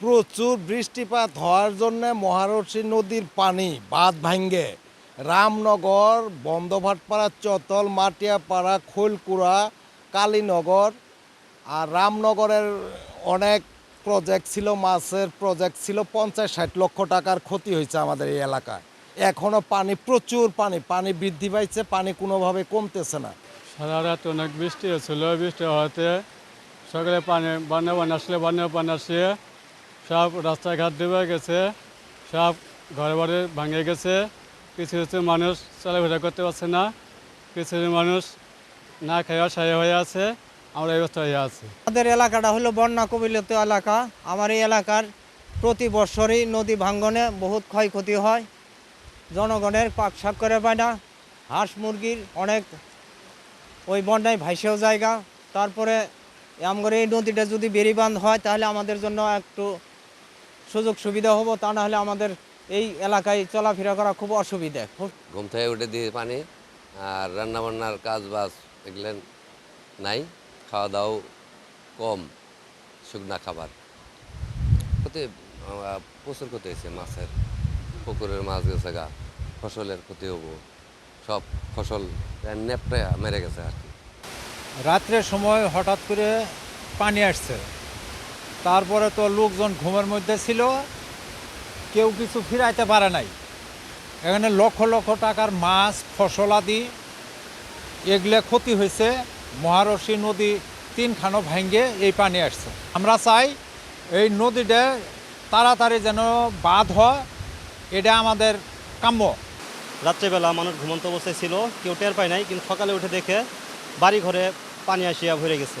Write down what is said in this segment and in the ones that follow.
প্রচুর বৃষ্টিপাত হওয়ার জন্য মহারশী নদীর পানি বাঁধ ভাঙ্গে রামনগর বন্ধভাটপাড়া চতল, মাটিয়াপাড়া, খৈলকুড়া, কালীনগর আর রামনগরের অনেক প্রজেক্ট ছিল, মাছের প্রজেক্ট ছিল, পঞ্চাশ ষাট লক্ষ টাকার ক্ষতি হয়েছে আমাদের এই এলাকায়। এখনও পানি, প্রচুর পানি পানি বৃদ্ধি পাইছে, পানি কোনোভাবে কমতেছে না। সারা রাত অনেক বৃষ্টি হয়েছিল, বৃষ্টি হওয়াতে সকালে পানি বন্যা পানি আসলে পানি আসে সব রাস্তাঘাট ডুবে গেছে, সব ঘরে বাড়ি ভাঙে গেছে। কিছু কিছু মানুষ চলাফেরা করতে পারছে না। কিছু মানুষ না খাওয়া সায়া হয়ে আছে, আমরা এই অবস্থা হয়ে আছি। আমাদের এলাকাটা হলো বন্যা কবিলিত এলাকা। আমার এই এলাকার প্রতি বছরই নদী ভাঙ্গনে বহুত ক্ষয়ক্ষতি হয়। জনগণের পাক শাক করে পায় না। হাঁস মুরগির অনেক ওই বন্যায় ভাইসেও জায়গা। তারপরে আমগরে এই নদীটা যদি বেরিবান্ধ হয়, তাহলে আমাদের জন্য একটু সুযোগ সুবিধা হব তা না হলে আমাদের এই এলাকায় চলাফেরা করা খুব অসুবিধা। ঘুম থেকে উঠে দিয়ে পানি আর রান্না বান্নার কাজ বাজ এগুলেন নাই খাওয়া দাওয়া কম শুকনা খাবার। ক্ষতি প্রচুর ক্ষতি হয়েছে মাছের পুকুরের মাছ গেছে গা ফসলের ক্ষতি হব সব ফসল নেপটে মেরে গেছে আর কি। রাত্রের সময় হঠাৎ করে পানি আসছে। তারপরে তো লোকজন ঘুমের মধ্যে ছিল কেউ কিছু ফিরাইতে পারে নাই। এখানে লক্ষ লক্ষ টাকার মাছ ফসল আদি এগুলো ক্ষতি হয়েছে। মহারশী নদী তিনখানো ভাঙ্গে এই পানি আসছে। আমরা চাই এই নদীটা তাড়াতাড়ি যেন বাঁধ হয় এটা আমাদের কাম্য। রাত্রেবেলা মানুষ ঘুমন্ত অবস্থায় ছিল কেউ টের পায় নাই কিন্তু সকালে উঠে দেখে বাড়ি ঘরে পানি আসিয়া ভরে গেছে।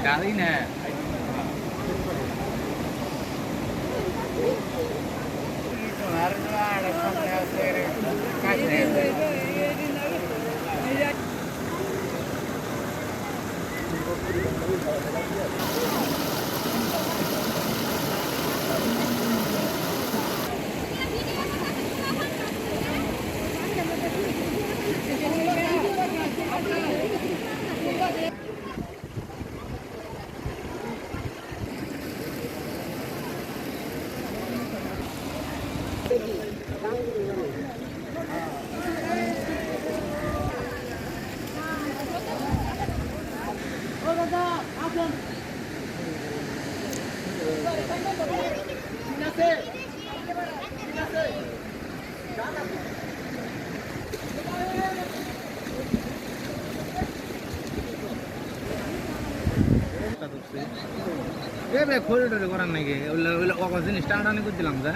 डाली ने Thank you. এ বে খোল করার নাকি? ওগুলো ওগুলো জিনিস টানাটানি করে দিলাম যা।